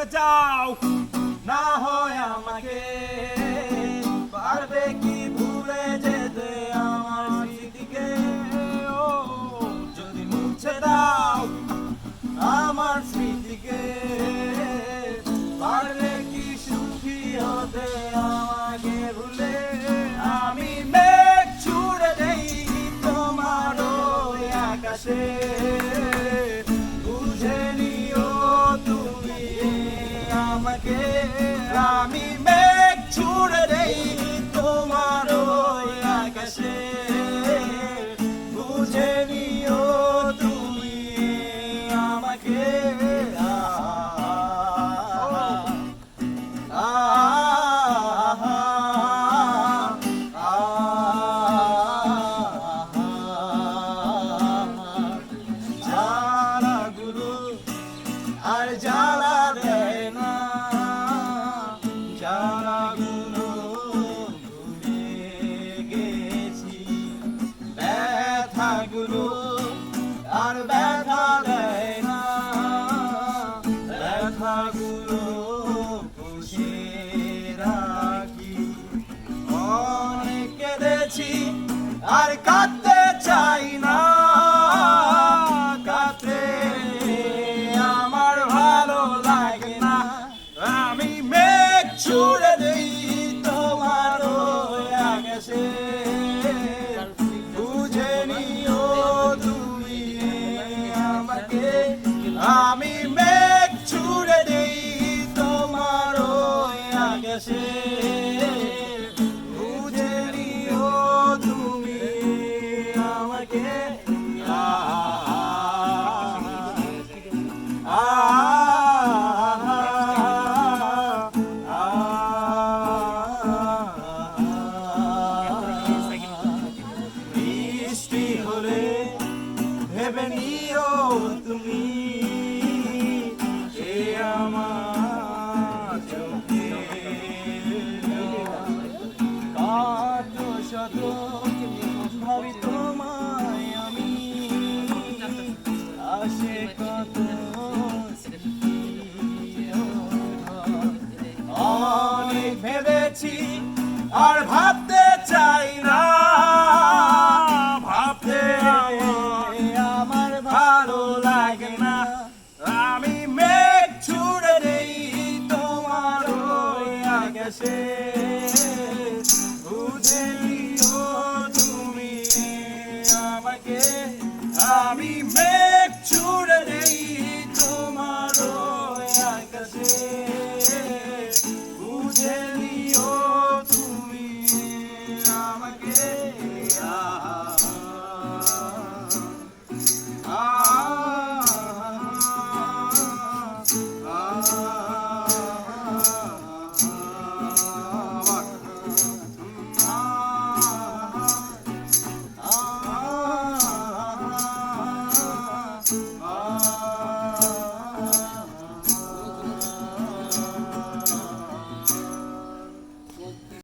চলে যাও, না হয় আমাকে। পারবে কি ভুলে যেতে আমার স্মৃতিকে? ও, যদি মুছে দাও আমার স্মৃতিকে, পারবে কি সুখী হতে আমাকে ভুলে? আমি মেঘ ছুড়ে দেই তোমার আকাশে। আমি মেঘ ছুড়ে দেই তোমার ওই আকাশে। বুঝে নিও তুমি আমাকে। আর জ্বালা কেঁদেছি আর কাঁদতে চাই না। কাঁদতে আমার ভালো লাগে না। আমি মেঘ ছুড়ে দিই তোমার আকাশে কত শত ভাবি আমি কত আর